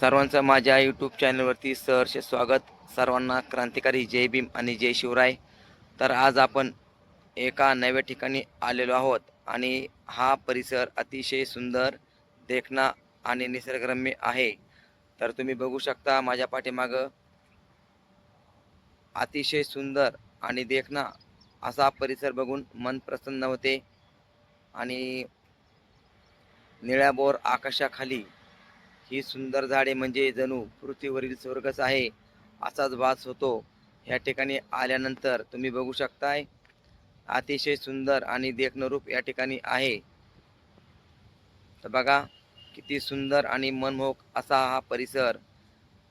सर्वांचं माझ्या यूट्यूब चॅनलवरती सहर्ष स्वागत. सर्वांना क्रांतिकारी जय भीम आणि जय शिवराय. तर आज आपण एका नव्या ठिकाणी आलेलो आहोत आणि हा परिसर अतिशय सुंदर देखणा आणि निसर्गरम्य आहे. तर तुम्ही बघू शकता माझ्या पाठीमागं अतिशय सुंदर आणि देखणा असा परिसर बघून मन प्रसन्न होते. आणि निळ्याबोर आकाशाखाली ही सुंदर झाडे म्हणजे जणू पृथ्वीवरील स्वर्गच आहे असाच वास होतो. ह्या ठिकाणी आल्यानंतर तुम्ही बघू शकताय अतिशय सुंदर आणि देखणरूप या ठिकाणी आहे. तर बघा किती सुंदर आणि मनमोहक असा हा परिसर.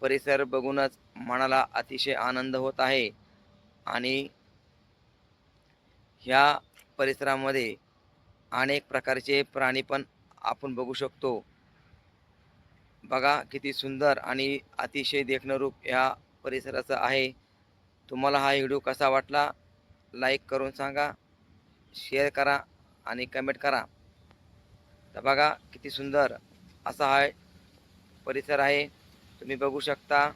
परिसर बघूनच मनाला अतिशय आनंद होत आहे. आणि ह्या परिसरामध्ये अनेक प्रकारचे प्राणी पण आपण बघू शकतो. बघा किती सुंदर आणि अतिशय देखणं रूप या परिसराचं आहे. तुम्हाला हा व्हिडिओ कसा वाटला? लाईक करून सांगा शेअर करा आणि कमेंट करा. तर बघा किती सुंदर असा हा परिसर आहे. तुम्ही बघू शकता.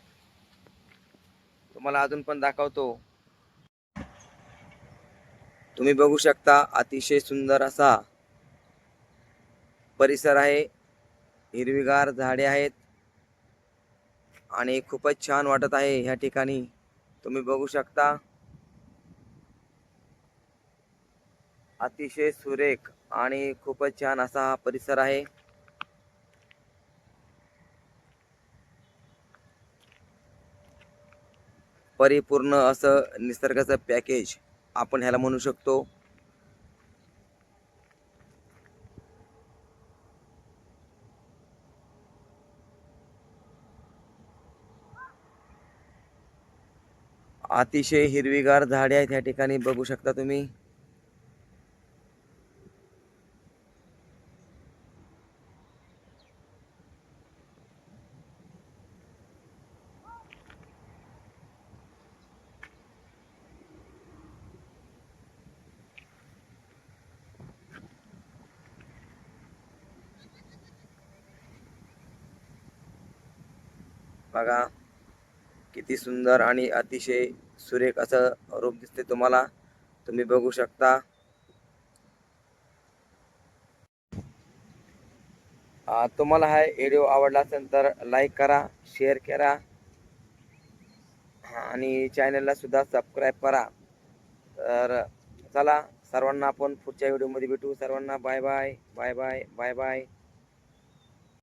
तुम्हाला अजून पण दाखवतो. तुम्ही बघू शकता अतिशय सुंदर असा परिसर आहे. हिरवीगार झाडे आहेत. आणि खूपच छान वाटत आहे ह्या ठिकाणी. तुम्ही बघू शकता. अतिशय सुरेख आणि खूपच छान असा हा परिसर आहे. परिपूर्ण असं निसर्गाचं पॅकेज आपण ह्याला म्हणू शकतो. अतिशय हिरवीगार झाडे आहेत ह्या ठिकाणी. बघू शकता तुम्ही. बघा किती सुंदर आणि अतिशय सुरेख असं रूप दिसते तुम्हाला. तुम्ही बघू शकता. तुम्हाला हा व्हिडिओ आवडला असेल तर लाईक करा शेअर करा. आणि चॅनलला सुद्धा सबस्क्राईब करा. तर चला सर्वांना आपण पुढच्या व्हिडिओमध्ये भेटू. सर्वांना bye bye bye bye bye bye